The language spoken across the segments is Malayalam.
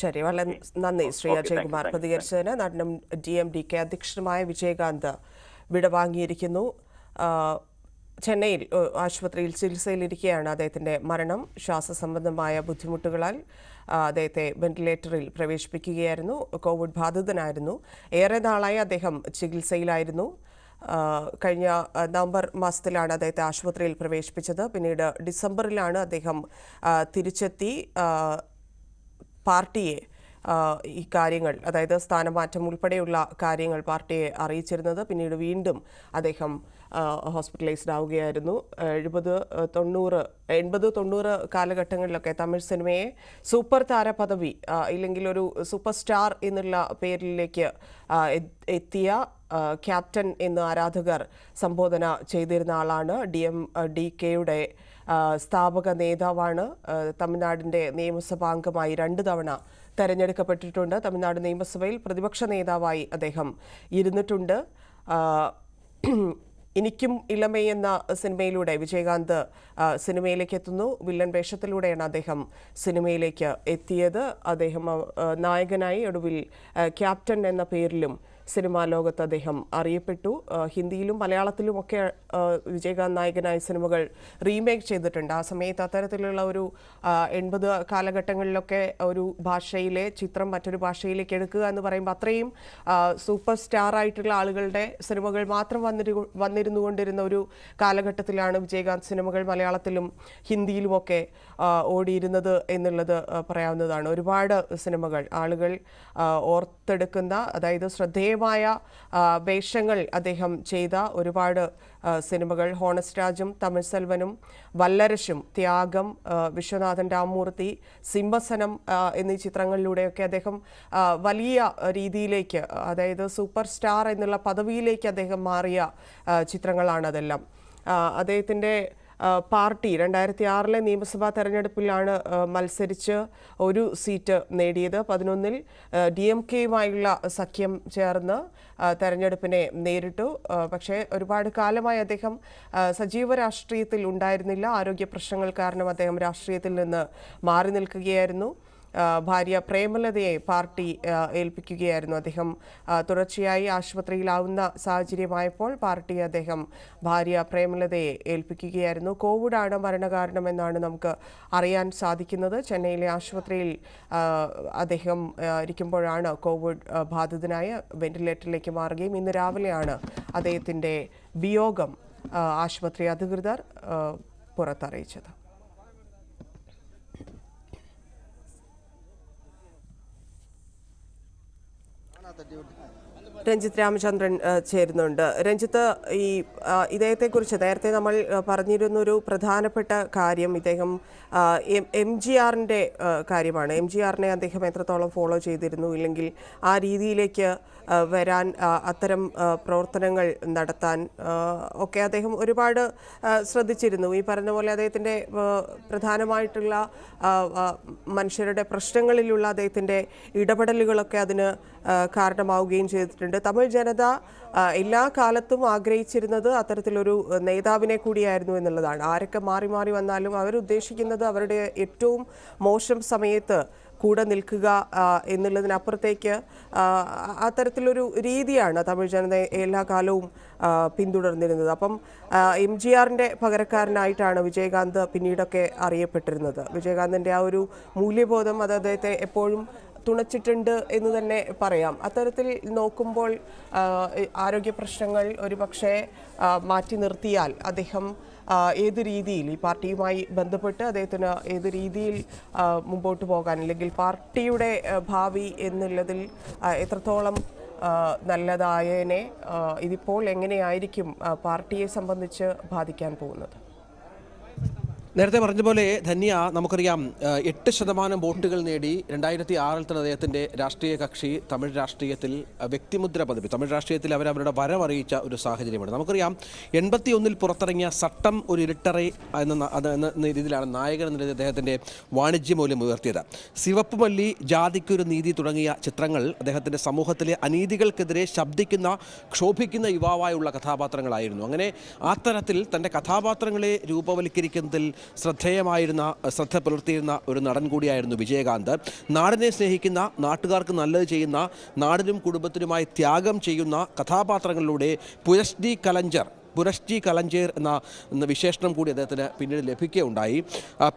ശരി വളരെ നന്ദി. ശ്രീ അജയ്കുമാർ അജയ് കുമാർ പ്രതികരിച്ചതിന് നടനും ഡി എം ഡി കെ അധ്യക്ഷനുമായ വിജയകാന്ത് വിടവാങ്ങിയിരിക്കുന്നു ചെന്നൈയിൽ ആശുപത്രിയിൽ ചികിത്സയിലിരിക്കെയാണ് അദ്ദേഹത്തിന്റെ മരണം. ശ്വാസ സംബന്ധമായ ബുദ്ധിമുട്ടുകളാൽ അദ്ദേഹത്തെ വെന്റിലേറ്ററിൽ പ്രവേശിപ്പിക്കുകയായിരുന്നു. കോവിഡ് ബാധിതനായിരുന്നു. ഏറെ നാളായി അദ്ദേഹം ചികിത്സയിലായിരുന്നു. കഴിഞ്ഞ നവംബർ മാസത്തിലാണ് അദ്ദേഹത്തെ ആശുപത്രിയിൽ പ്രവേശിപ്പിച്ചത്. പിന്നീട് ഡിസംബറിലാണ് അദ്ദേഹം തിരിച്ചെത്തി. പാർട്ടിയെ ഈ കാര്യങ്ങൾ അതായത് സ്ഥാനമാറ്റം ഉൾപ്പെടെയുള്ള കാര്യങ്ങൾ പാർട്ടിയെ അറിയിച്ചിരുന്നത്. പിന്നീട് വീണ്ടും അദ്ദേഹം ഹോസ്പിറ്റലൈസ്ഡ് ആവുകയായിരുന്നു. എഴുപത് തൊണ്ണൂറ് എൺപത് തൊണ്ണൂറ് കാലഘട്ടങ്ങളിലൊക്കെ തമിഴ് സിനിമയെ സൂപ്പർ താര പദവി ആ, ഇല്ലെങ്കിൽ ഒരു സൂപ്പർ സ്റ്റാർ എന്നുള്ള പേരിലേക്ക് എത്തിയ ക്യാപ്റ്റൻ എന്ന് ആരാധകർ സംബോധന ചെയ്തിരുന്ന ആളാണ്. ഡി എം ഡി കെയുടെ സ്ഥാപക നേതാവാണ്. തമിഴ്നാടിന്റെ നിയമസഭാംഗമായി രണ്ട് തവണ തെരഞ്ഞെടുക്കപ്പെട്ടിട്ടുണ്ട്. തമിഴ്നാട് നിയമസഭയിൽ പ്രതിപക്ഷ നേതാവായി അദ്ദേഹം ഇരുന്നിട്ടുണ്ട്. എനിക്കും ഇളമേ എന്ന സിനിമയിലൂടെ വിജയകാന്ത് സിനിമയിലേക്ക് എത്തുന്നു. വില്ലൻ വേഷത്തിലൂടെയാണ് അദ്ദേഹം സിനിമയിലേക്ക് എത്തിയത്. അദ്ദേഹം നായകനായി ഒടുവിൽ ക്യാപ്റ്റൻ എന്ന പേരിലും സിനിമാ ലോകത്ത് അദ്ദേഹം അറിയപ്പെട്ടു. ഹിന്ദിയിലും മലയാളത്തിലുമൊക്കെ ഒക്കെ വിജയകാന്ത് നായകനായ സിനിമകൾ റീമേക്ക് ചെയ്തിട്ടുണ്ട്. ആ സമയത്ത് അത്തരത്തിലുള്ള ഒരു എൺപത് കാലഘട്ടങ്ങളിലൊക്കെ ഒരു ഭാഷയിലെ ചിത്രം മറ്റൊരു ഭാഷയിലേക്ക് എടുക്കുക എന്ന് പറയുമ്പോൾ അത്രയും സൂപ്പർ സ്റ്റാർ ആയിട്ടുള്ള ആളുകളുടെ സിനിമകൾ മാത്രം വന്നിരു വന്നിരുന്നു കൊണ്ടിരുന്ന ഒരു കാലഘട്ടത്തിലാണ് വിജയകാന്ത് സിനിമകൾ മലയാളത്തിലും ഹിന്ദിയിലുമൊക്കെ ഓടിയിരുന്നത് എന്നുള്ളത് പറയാവുന്നതാണ്. ഒരുപാട് സിനിമകൾ ആളുകൾ ഓർത്തെടുക്കുന്ന അതായത് ശ്രദ്ധേയമായ ആ, വേഷങ്ങൾ അദ്ദേഹം ചെയ്ത ഒരുപാട് സിനിമകൾ. ഹോണസ്റ്റ് രാജും തമിഴ് സെൽവനും വല്ലരശും ത്യാഗം വിശ്വനാഥൻ രാമൂർത്തി സിംഹസനം എന്നീ ചിത്രങ്ങളിലൂടെയൊക്കെ അദ്ദേഹം വലിയ രീതിയിലേക്ക് അതായത് സൂപ്പർ സ്റ്റാർ എന്നുള്ള പദവിയിലേക്ക് അദ്ദേഹം മാറിയ ചിത്രങ്ങളാണ് അതെല്ലാം അദ്ദേഹത്തിന്റെ പാർട്ടി രണ്ടായിരത്തി ആറിലെ നിയമസഭാ തെരഞ്ഞെടുപ്പിലാണ് മത്സരിച്ച് ഒരു സീറ്റ് നേടിയത്. പതിനൊന്നിൽ ഡി എം കെയുമായുള്ള സഖ്യം ചേർന്ന് തെരഞ്ഞെടുപ്പിനെ നേരിട്ടു. പക്ഷേ ഒരുപാട് കാലമായി അദ്ദേഹം സജീവ രാഷ്ട്രീയത്തിൽ ഉണ്ടായിരുന്നില്ല. ആരോഗ്യ പ്രശ്നങ്ങൾ കാരണം അദ്ദേഹം രാഷ്ട്രീയത്തിൽ നിന്ന് മാറി നിൽക്കുകയായിരുന്നു. ഭാര്യ പ്രേമലതയെ പാർട്ടി ഏൽപ്പിക്കുകയായിരുന്നു അദ്ദേഹം. തുടർച്ചയായി ആശുപത്രിയിലാവുന്ന സാഹചര്യമായപ്പോൾ പാർട്ടി അദ്ദേഹം ഭാര്യ പ്രേമലതയെ ഏൽപ്പിക്കുകയായിരുന്നു. കോവിഡാണ് മരണകാരണമെന്നാണ് നമുക്ക് അറിയാൻ സാധിക്കുന്നത്. ചെന്നൈയിലെ ആശുപത്രിയിൽ അദ്ദേഹം ഇരിക്കുമ്പോഴാണ് കോവിഡ് ബാധിതനായ വെന്റിലേറ്ററിലേക്ക് മാറുകയും ഇന്ന് രാവിലെയാണ് അദ്ദേഹത്തിന്റെ വിയോഗം ആശുപത്രി അധികൃതർ പുറത്തറിയിച്ചത്. രഞ്ജിത്ത് രാമചന്ദ്രൻ ചേരുന്നുണ്ട്. രഞ്ജിത്ത് ഈ ഇദ്ദേഹത്തെക്കുറിച്ച് നേരത്തെ നമ്മൾ പറഞ്ഞിരുന്നൊരു പ്രധാനപ്പെട്ട കാര്യം ഇദ്ദേഹം എം- ജി ആറിന്റെ കാര്യമാണ്. എം ജി ആറിനെ അദ്ദേഹം എത്രത്തോളം ഫോളോ ചെയ്തിരുന്നു? ഇല്ലെങ്കിൽ ആ രീതിയിലേക്ക് വരാൻ അത്തരം പ്രവർത്തനങ്ങൾ നടത്താൻ ഒക്കെ അദ്ദേഹം ഒരുപാട് ശ്രദ്ധിച്ചിരുന്നു. ഈ പറഞ്ഞ പോലെ അദ്ദേഹത്തിന്റെ പ്രധാനമായിട്ടുള്ള മനുഷ്യരുടെ പ്രശ്നങ്ങളിലുള്ള അദ്ദേഹത്തിന്റെ ഇടപെടലുകളൊക്കെ അതിന് കാരണമാവുകയും ചെയ്തിട്ടുണ്ട്. തമിഴ് ജനത എല്ലാ കാലത്തും ആഗ്രഹിച്ചിരുന്നത് അത്തരത്തിലൊരു നേതാവിനെ കൂടിയായിരുന്നു എന്നുള്ളതാണ്. ആരൊക്കെ മാറി മാറി വന്നാലും അവരുദ്ദേശിക്കുന്നത് അവരുടെ ഏറ്റവും മോശം സമയത്ത് കൂടെ നിൽക്കുക എന്നുള്ളതിനപ്പുറത്തേക്ക് അത്തരത്തിലൊരു രീതിയാണ് തമിഴ് ജനത എല്ലാ കാലവും പിന്തുടർന്നിരുന്നത്. അപ്പം എം ജി ആറിന്റെ പകരക്കാരനായിട്ടാണ് വിജയകാന്ത് പിന്നീടൊക്കെ അറിയപ്പെട്ടിരുന്നത്. വിജയകാന്തിന്റെ ആ ഒരു മൂല്യബോധം അത് അദ്ദേഹത്തെ എപ്പോഴും തുണച്ചിട്ടുണ്ട് എന്ന് തന്നെ പറയാം. അത്തരത്തിൽ നോക്കുമ്പോൾ ആരോഗ്യ പ്രശ്നങ്ങൾ ഒരു പക്ഷേ മാറ്റി നിർത്തിയാൽ അദ്ദേഹം ഏത് രീതിയിൽ ഈ പാർട്ടിയുമായി ബന്ധപ്പെട്ട് അദ്ദേഹത്തിന് ഏത് രീതിയിൽ മുമ്പോട്ട് പോകാൻ അല്ലെങ്കിൽ പാർട്ടിയുടെ ഭാവി എന്നുള്ളതിൽ എത്രത്തോളം നല്ലതായതിനെ ഇതിപ്പോൾ എങ്ങനെയായിരിക്കും പാർട്ടിയെ സംബന്ധിച്ച് ബാധിക്കാൻ പോകുന്നത്? നേരത്തെ പറഞ്ഞ പോലെ ധന്യ നമുക്കറിയാം എട്ട് ശതമാനം വോട്ടുകൾ നേടി രണ്ടായിരത്തി ആറിൽ തന്നെ അദ്ദേഹത്തിന്റെ രാഷ്ട്രീയ കക്ഷി തമിഴ് രാഷ്ട്രീയത്തിൽ വ്യക്തിമുദ്ര പതിപ്പ് തമിഴ് രാഷ്ട്രീയത്തിൽ അവർ അവരുടെ വരവറിയിച്ച ഒരു സാഹചര്യമാണ്. നമുക്കറിയാം എൺപത്തി ഒന്നിൽ പുറത്തിറങ്ങിയ സട്ടം ഒരു ഇരുട്ടറെ എന്ന എന്ന രീതിയിലാണ് നായകൻ എന്ന രീതിയിൽ അദ്ദേഹത്തിന്റെ വാണിജ്യ മൂല്യം ഉയർത്തിയത്. സിവപ്പ് മല്ലി ജാതിക്കൊരു നീതി തുടങ്ങിയ ചിത്രങ്ങൾ അദ്ദേഹത്തിന്റെ സമൂഹത്തിലെ അനീതികൾക്കെതിരെ ശബ്ദിക്കുന്ന ക്ഷോഭിക്കുന്ന യുവാവായുള്ള കഥാപാത്രങ്ങളായിരുന്നു. അങ്ങനെ ആ തരത്തിൽ തന്റെ കഥാപാത്രങ്ങളെ രൂപവൽക്കരിക്കുന്നതിൽ ശ്രദ്ധേയമായിരുന്ന ശ്രദ്ധ പുലർത്തിയിരുന്ന ഒരു നടൻ കൂടിയായിരുന്നു വിജയകാന്ത്. നാടിനെ സ്നേഹിക്കുന്ന നാട്ടുകാർക്ക് നല്ലത് ചെയ്യുന്ന നാടിനും കുടുംബത്തിനുമായി ത്യാഗം ചെയ്യുന്ന കഥാപാത്രങ്ങളിലൂടെ പുരശ്ഡി കലഞ്ചർ പുരഷ്ടി കലഞ്ചേർ എന്ന വിശേഷണം കൂടി അദ്ദേഹത്തിന് പിന്നീട് ലഭിക്കുകയുണ്ടായി.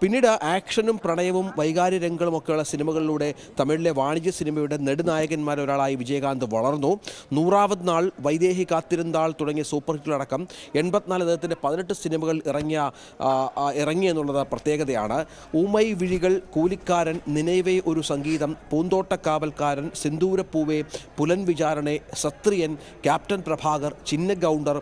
പിന്നീട് ആക്ഷനും പ്രണയവും വൈകാര്യ രംഗങ്ങളുമൊക്കെയുള്ള സിനിമകളിലൂടെ തമിഴിലെ വാണിജ്യ സിനിമയുടെ നെടുനായകന്മാരൊരാളായി വിജയകാന്ത് വളർന്നു. നൂറാവത് നാൾ വൈദേഹി കാത്തിരുന്നാൾ തുടങ്ങിയ സൂപ്പർ ഹിറ്റുകളടക്കം എൺപത്തിനാല് അദ്ദേഹത്തിന്റെ പതിനെട്ട് സിനിമകൾ ഇറങ്ങിയ ഇറങ്ങി എന്നുള്ളത് പ്രത്യേകതയാണ്. Umai വിഴികൾ Koolikkaran Ninaive Oru Sangeetham Poonthottakkavalkaran Sindhoorapoove Pulan Vicharane Sathriyan captain Prabhakar Chinna Gounder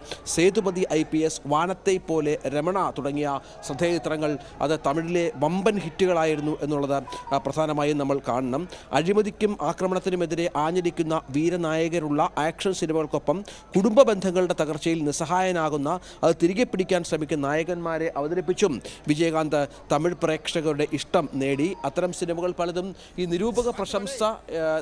Sethupathi I P S Vaanathe Pole Ramana തുടങ്ങിയ ശ്രദ്ധേയ ചിത്രങ്ങൾ അത് തമിഴിലെ വമ്പൻ ഹിറ്റുകളായിരുന്നു എന്നുള്ളത് പ്രധാനമായും നമ്മൾ കാണണം. അഴിമതിക്കും ആക്രമണത്തിനുമെതിരെ ആഞ്ഞടിക്കുന്ന വീരനായകരുള്ള ആക്ഷൻ സിനിമകൾക്കൊപ്പം കുടുംബ ബന്ധങ്ങളുടെ തകർച്ചയിൽ നിസ്സഹായനാകുന്ന അത് തിരികെ പിടിക്കാൻ ശ്രമിക്കുന്ന നായകന്മാരെ അവതരിപ്പിച്ചും വിജയകാന്ത് തമിഴ് പ്രേക്ഷകരുടെ ഇഷ്ടം നേടി. അത്തരം സിനിമകൾ പലതും ഈ നിരൂപക പ്രശംസ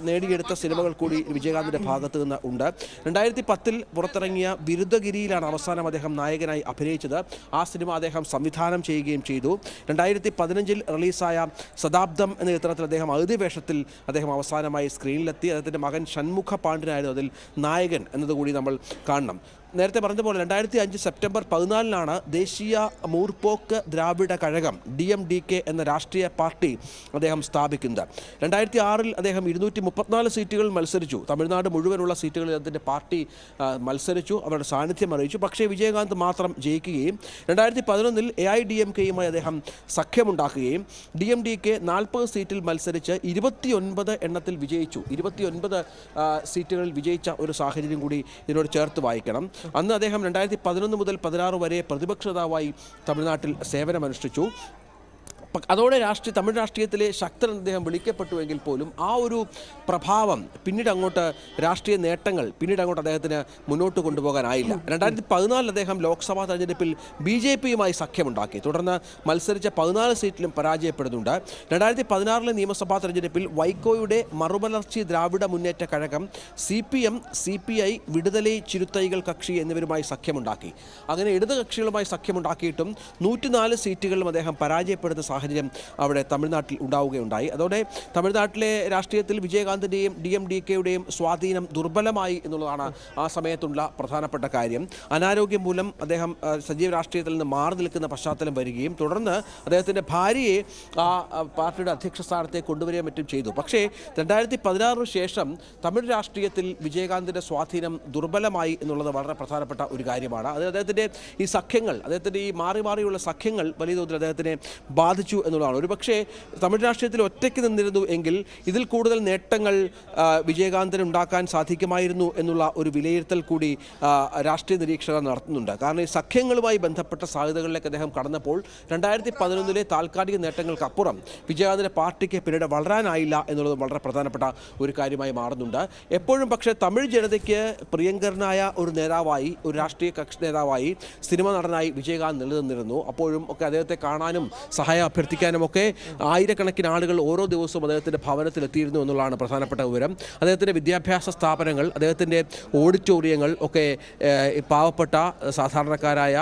നേടിയെടുത്ത സിനിമകൾ കൂടി വിജയകാന്തിന്റെ ഭാഗത്ത് നിന്ന് ഉണ്ട്. രണ്ടായിരത്തി പത്തിൽ പുറത്തിറങ്ങിയ ബിരുദഗിരിയിലാണ് അവസാനം അദ്ദേഹം നായകനായി അഭിനയിച്ചത്. ആ സിനിമ അദ്ദേഹം സംവിധാനം ചെയ്യുകയും ചെയ്തു. രണ്ടായിരത്തി പതിനഞ്ചിൽ റിലീസായ ശതാബ്ദം എന്ന ചിത്രത്തിൽ അദ്ദേഹം അതിഥി വേഷത്തിൽ അദ്ദേഹം അവസാനമായി സ്ക്രീനിലെത്തി അദ്ദേഹത്തിന്റെ മകൻ ഷൺമുഖ പാണ്ഡ്യനായിരുന്നു അതിൽ നായകൻ എന്നതുകൂടി നമ്മൾ കാണണം. നേരത്തെ പറഞ്ഞ പോലെ രണ്ടായിരത്തി അഞ്ച് സെപ്റ്റംബർ പതിനാലിനാണ് ദേശീയ Murpokku Dravida Kazhagam D M D K എന്ന രാഷ്ട്രീയ പാർട്ടി അദ്ദേഹം സ്ഥാപിക്കുന്നത്. രണ്ടായിരത്തി ആറിൽ അദ്ദേഹം ഇരുന്നൂറ്റി മുപ്പത്തിനാല് സീറ്റുകൾ മത്സരിച്ചു. തമിഴ്നാട് മുഴുവനുള്ള സീറ്റുകളിൽ അദ്ദേഹത്തിന്റെ പാർട്ടി മത്സരിച്ചു. അവരുടെ സാന്നിധ്യം അറിയിച്ചു. പക്ഷേ വിജയകാന്ത് മാത്രം ജയിക്കുകയും രണ്ടായിരത്തി പതിനൊന്നിൽ എ ഐ ഡി എം കെയുമായി അദ്ദേഹം സഖ്യമുണ്ടാക്കുകയും ഡി എം ഡി കെ നാൽപ്പത് സീറ്റിൽ മത്സരിച്ച് ഇരുപത്തിയൊൻപത് എണ്ണത്തിൽ വിജയിച്ചു. ഇരുപത്തിയൊൻപത് സീറ്റുകളിൽ വിജയിച്ച ഒരു സാഹചര്യം കൂടി ഇതിനോട് ചേർത്ത് വായിക്കണം. അന്ന് അദ്ദേഹം രണ്ടായിരത്തി പതിനൊന്ന് മുതൽ പതിനാറ് വരെ പ്രതിപക്ഷ നേതാവായി തമിഴ്നാട്ടിൽ സേവനമനുഷ്ഠിച്ചു. അതോടെ രാഷ്ട്രീയ തമിഴ് രാഷ്ട്രീയത്തിലെ ശക്തൻ അദ്ദേഹം വിളിക്കപ്പെട്ടുവെങ്കിൽ പോലും ആ ഒരു പ്രഭാവം പിന്നീട് അങ്ങോട്ട് രാഷ്ട്രീയ നേട്ടങ്ങൾ പിന്നീട് അങ്ങോട്ട് അദ്ദേഹത്തിന് മുന്നോട്ട് കൊണ്ടുപോകാനായില്ല. രണ്ടായിരത്തി പതിനാലിൽ അദ്ദേഹം ലോക്സഭാ തെരഞ്ഞെടുപ്പിൽ ബി ജെ പിയുമായി സഖ്യമുണ്ടാക്കി. തുടർന്ന് മത്സരിച്ച പതിനാല് സീറ്റിലും പരാജയപ്പെടുന്നുണ്ട്. രണ്ടായിരത്തി പതിനാറിലെ നിയമസഭാ തെരഞ്ഞെടുപ്പിൽ വൈക്കോയുടെ Marumalarchi Dravida Munnetra Kazhagam C P M C P I Viduthalai Chiruthaigal കക്ഷി എന്നിവരുമായി സഖ്യമുണ്ടാക്കി. അങ്ങനെ ഇടത് കക്ഷികളുമായി സഖ്യമുണ്ടാക്കിയിട്ടും നൂറ്റിനാല് സീറ്റുകളിലും അദ്ദേഹം പരാജയപ്പെടുന്ന സാഹചര്യം അവിടെ തമിഴ്നാട്ടിൽ ഉണ്ടാവുകയുണ്ടായി. അതോടെ തമിഴ്നാട്ടിലെ രാഷ്ട്രീയത്തിൽ വിജയകാന്തിന്റെയും ഡി എം ഡി കെയുടെയും സ്വാധീനം ദുർബലമായി എന്നുള്ളതാണ് ആ സമയത്തുള്ള പ്രധാനപ്പെട്ട കാര്യം. അനാരോഗ്യം മൂലം അദ്ദേഹം സജീവ രാഷ്ട്രീയത്തിൽ നിന്ന് മാറി നിൽക്കുന്ന പശ്ചാത്തലം വരികയും തുടർന്ന് അദ്ദേഹത്തിന്റെ ഭാര്യയെ ആ പാർട്ടിയുടെ അധ്യക്ഷ സ്ഥാനത്തേക്ക് കൊണ്ടുവരികയും മറ്റും ചെയ്തു. പക്ഷേ രണ്ടായിരത്തി പതിനാറിന് ശേഷം തമിഴ് രാഷ്ട്രീയത്തിൽ വിജയകാന്തിന്റെ സ്വാധീനം ദുർബലമായി എന്നുള്ളത് വളരെ പ്രധാനപ്പെട്ട ഒരു കാര്യമാണ്. അത് അദ്ദേഹത്തിന്റെ ഈ സഖ്യങ്ങൾ അദ്ദേഹത്തിന്റെ ഈ മാറി മാറിയുള്ള സഖ്യങ്ങൾ വലിയ തോതിൽ അദ്ദേഹത്തിനെ ബാധിച്ചു. എന്നുള്ളതാണ്. ഒരു പക്ഷേ തമിഴ് രാഷ്ട്രീയത്തിൽ ഒറ്റയ്ക്ക് നിന്നിരുന്നു എങ്കിൽ ഇതിൽ കൂടുതൽ നേട്ടങ്ങൾ വിജയകാന്തിന് ഉണ്ടാക്കാൻ സാധിക്കുമായിരുന്നു എന്നുള്ള ഒരു വിലയിരുത്തൽ കൂടി രാഷ്ട്രീയ നിരീക്ഷകർ നടത്തുന്നുണ്ട്. കാരണം ഈ സഖ്യങ്ങളുമായി ബന്ധപ്പെട്ട സാധ്യതകളിലേക്ക് അദ്ദേഹം കടന്നപ്പോൾ രണ്ടായിരത്തി പതിനൊന്നിലെ താൽക്കാലിക നേട്ടങ്ങൾക്കപ്പുറം വിജയകാന്തിന്റെ പാർട്ടിക്ക് പിന്നീട് വളരാനായില്ല എന്നുള്ളത് വളരെ പ്രധാനപ്പെട്ട ഒരു കാര്യമായി മാറുന്നുണ്ട്. എപ്പോഴും പക്ഷേ തമിഴ് ജനതയ്ക്ക് പ്രിയങ്കരനായ ഒരു നേതാവായി ഒരു രാഷ്ട്രീയ കക്ഷി നേതാവായി സിനിമ നടനായി വിജയകാന്ത് നിലനിന്നിരുന്നു. അപ്പോഴും ഒക്കെ അദ്ദേഹത്തെ കാണാനും സഹായം അഭ്യർത്ഥിക്കാനും ഒക്കെ ആയിരക്കണക്കിന് ആളുകൾ ഓരോ ദിവസവും അദ്ദേഹത്തിന്റെ ഭവനത്തിലെത്തിയിരുന്നു എന്നുള്ളതാണ് പ്രധാനപ്പെട്ട വിവരം. അദ്ദേഹത്തിന്റെ വിദ്യാഭ്യാസ സ്ഥാപനങ്ങൾ അദ്ദേഹത്തിന്റെ ഓഡിറ്റോറിയങ്ങൾ ഒക്കെ പാവപ്പെട്ട സാധാരണക്കാരായ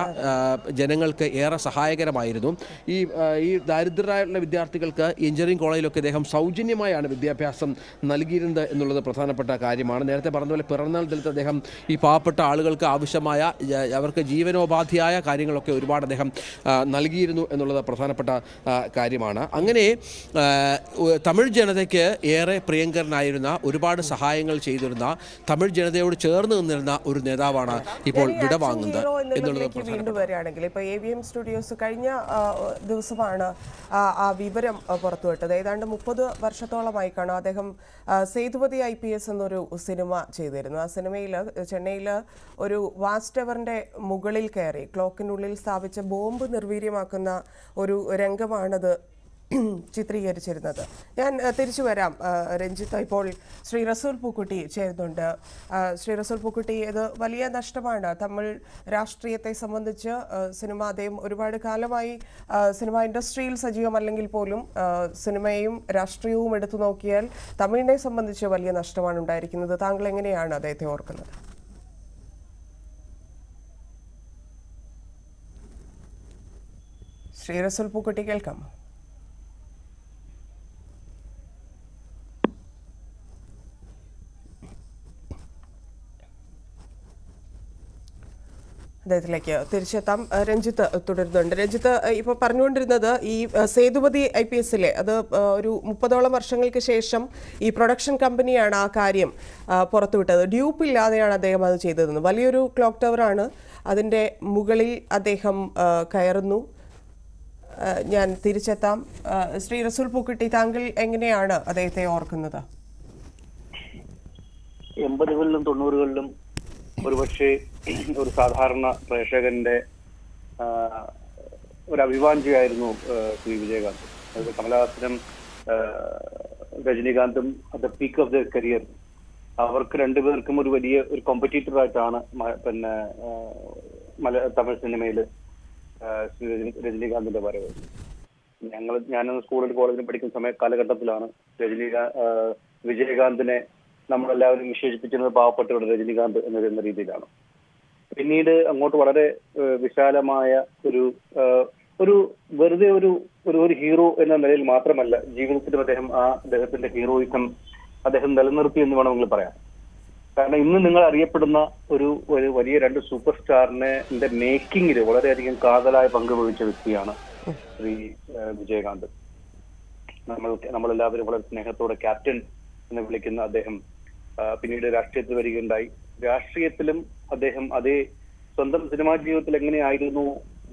ജനങ്ങൾക്ക് ഏറെ സഹായകരമായിരുന്നു. ഈ ഈ ദാരിദ്ര്യരായുള്ള വിദ്യാർത്ഥികൾക്ക് എഞ്ചിനീയറിംഗ് കോളേജിലൊക്കെ അദ്ദേഹം സൗജന്യമായാണ് വിദ്യാഭ്യാസം നൽകിയിരുന്നത് എന്നുള്ളത് പ്രധാനപ്പെട്ട കാര്യമാണ്. നേരത്തെ പറഞ്ഞതുപോലെ പോലെ പിറന്നാൾ ദിനത്തിൽ അദ്ദേഹം ഈ പാവപ്പെട്ട ആളുകൾക്ക് ആവശ്യമായ അവർക്ക് ജീവനോപാധിയായ കാര്യങ്ങളൊക്കെ ഒരുപാട് അദ്ദേഹം നൽകിയിരുന്നു എന്നുള്ളത് പ്രധാനപ്പെട്ട കാര്യമാണ്. അങ്ങനെ തമിഴ് ജനതയ്ക്ക് ഏറെ പ്രിയങ്കരനായിരുന്ന ഒരുപാട് സഹായങ്ങൾ ചെയ്തിരുന്ന തമിഴ് ജനതയോട് ചേർന്ന് നിന്നിരുന്ന ഒരു നേതാവാണ് ഇപ്പോൾ വിടവാങ്ങുന്നത് എന്നുള്ളത് വീണ്ടും വരികയാണെങ്കിൽ ഇപ്പോൾ എ വി എം സ്റ്റുഡിയോസ് കഴിഞ്ഞ ദിവസമാണ് ആ വിവരം പുറത്തുവിട്ടത്. ഏതാണ്ട് മുപ്പത് വർഷത്തോളമായി കാണും അദ്ദേഹം സേതുപതി ഐ പി എസ് എന്നൊരു സിനിമ ചെയ്തിരുന്നു ആ സിനിമയിൽ ചെന്നൈയിൽ ഒരു വാച്ച് ടവറിന്റെ മുകളിൽ കയറി ക്ലോക്കിനുള്ളിൽ സ്ഥാപിച്ച ബോംബ് നിർവീര്യമാക്കുന്ന ഒരു രംഗമാണത് ചിത്രീകരിച്ചിരുന്നത്. ഞാൻ തിരിച്ചു വരാം. രഞ്ജിത്ത് ഇപ്പോൾ ശ്രീ റസൂൽ പൂക്കുട്ടി ചേരുന്നുണ്ട്. ശ്രീ റസൂൽ പൂക്കുട്ടി ഇത് വലിയ നഷ്ടമാണ്. തമിഴ് രാഷ്ട്രീയത്തെ സംബന്ധിച്ച് സിനിമ അദ്ദേഹം ഒരുപാട് കാലമായി സിനിമ ഇൻഡസ്ട്രിയിൽ സജീവമല്ലെങ്കിൽ പോലും സിനിമയും രാഷ്ട്രീയവും എടുത്തു നോക്കിയാൽ തമിഴിനെ സംബന്ധിച്ച് വലിയ നഷ്ടമാണ് ഉണ്ടായിരിക്കുന്നത്. താങ്കൾ എങ്ങനെയാണ് അദ്ദേഹത്തെ ഓർക്കുന്നത്? ശ്രീ റസുൽ പൂക്കുട്ടി കേൾക്കാം. അദ്ദേഹത്തിലേക്ക് തിരിച്ചെത്താം. രഞ്ജിത്ത് തുടരുന്നുണ്ട്. രഞ്ജിത്ത് ഇപ്പോൾ പറഞ്ഞുകൊണ്ടിരുന്നത് ഈ സേതുപതി ഐ പി എസിലെ അത് ഒരു മുപ്പതോളം വർഷങ്ങൾക്ക് ശേഷം ഈ പ്രൊഡക്ഷൻ കമ്പനിയാണ് ആ കാര്യം പുറത്തുവിട്ടത്. ഡ്യൂപ്പ് ഇല്ലാതെയാണ് അദ്ദേഹം അത് ചെയ്തതെന്ന്. വലിയൊരു ക്ലോക്ക് ടവറാണ്. അതിന്റെ മുകളിൽ അദ്ദേഹം കയറുന്നു. ഞാൻ തിരിച്ചെത്താം. ശ്രീ റസൂൽ പൂക്കുട്ടി താങ്കൾ എങ്ങനെയാണ് അദ്ദേഹത്തെ ഓർക്കുന്നത്? എൺപതുകളിലും തൊണ്ണൂറുകളിലും ഒരുപക്ഷെ ഒരു സാധാരണ പ്രേക്ഷകന്റെ ഒരു അഭിവാഞ്ചിയായിരുന്നു ശ്രീ വിജയകാന്ത്. കമലഹാസനും രജനീകാന്തും the peak of the career അവർക്ക് രണ്ടുപേർക്കും ഒരു വലിയ ഒരു കോമ്പറ്റീറ്റർ ആയിട്ടാണ് പിന്നെ തമിഴ് സിനിമയിൽ രജനീകാന്തിന്റെ വരവ്. ഞങ്ങൾ ഞാനൊന്ന് സ്കൂളിൽ കോളേജിൽ പഠിക്കുന്ന സമയ കാലഘട്ടത്തിലാണ് രജനീകാന്ത് വിജയകാന്തിനെ നമ്മളെല്ലാവരും വിശേഷിപ്പിക്കുന്നത് പാവപ്പെട്ടവരുടെ രജനീകാന്ത് എന്ന രീതിയിലാണ്. പിന്നീട് അങ്ങോട്ട് വളരെ വിശാലമായ ഒരു ഒരു വെറുതെ ഒരു ഒരു ഒരു ഹീറോ എന്ന നിലയിൽ മാത്രമല്ല ജീവിതത്തിലും അദ്ദേഹം ആ അദ്ദേഹത്തിന്റെ ഹീറോയിസം അദ്ദേഹം നിലനിർത്തി എന്ന് വേണമെങ്കിൽ പറയാം. കാരണം ഇന്ന് നിങ്ങൾ അറിയപ്പെടുന്ന ഒരു ഒരു വലിയ രണ്ട് സൂപ്പർ സ്റ്റാറിനെ മേക്കിംഗിൽ വളരെയധികം കാതലായ പങ്ക് വഹിച്ച വ്യക്തിയാണ് ശ്രീ വിജയകാന്ത്. നമ്മൾ നമ്മളെല്ലാവരും വളരെ സ്നേഹത്തോടെ ക്യാപ്റ്റൻ എന്ന് വിളിക്കുന്ന അദ്ദേഹം പിന്നീട് രാഷ്ട്രീയത്തിൽ വരികയുണ്ടായി. രാഷ്ട്രീയത്തിലും അദ്ദേഹം അതേ സ്വന്തം സിനിമാ ജീവിതത്തിൽ എങ്ങനെയായിരുന്നു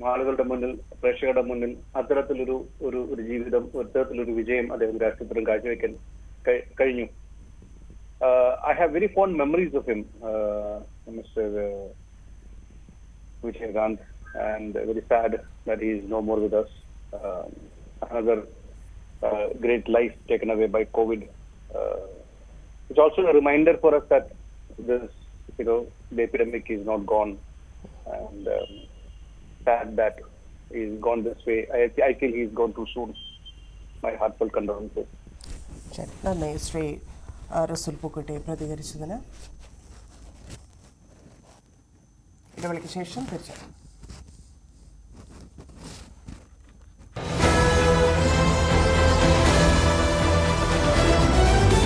ആളുകളുടെ മുന്നിൽ പ്രേക്ഷകരുടെ മുന്നിൽ അത്തരത്തിലൊരു ഒരു ഒരു ജീവിതം അത്തരത്തിലൊരു വിജയം അദ്ദേഹം രാഷ്ട്രീയത്തിലും കാഴ്ചവെക്കാൻ uh, I have very fond memories of him, uh, Mr. Uh, Vijay Gandhi, and very sad that he is no more with us. Uh, another uh, great life taken away by COVID. Uh, it's also a reminder for us that this, you know, the epidemic is not gone, and um, sad that he's gone this way. I, I feel he's gone too soon. My heartfelt condolences. Nandai, Sri റസൂൽ പൂക്കുട്ടി പ്രതികരിച്ചതിന്. ഇടവേളയ്ക്ക് ശേഷം തീർച്ചയായും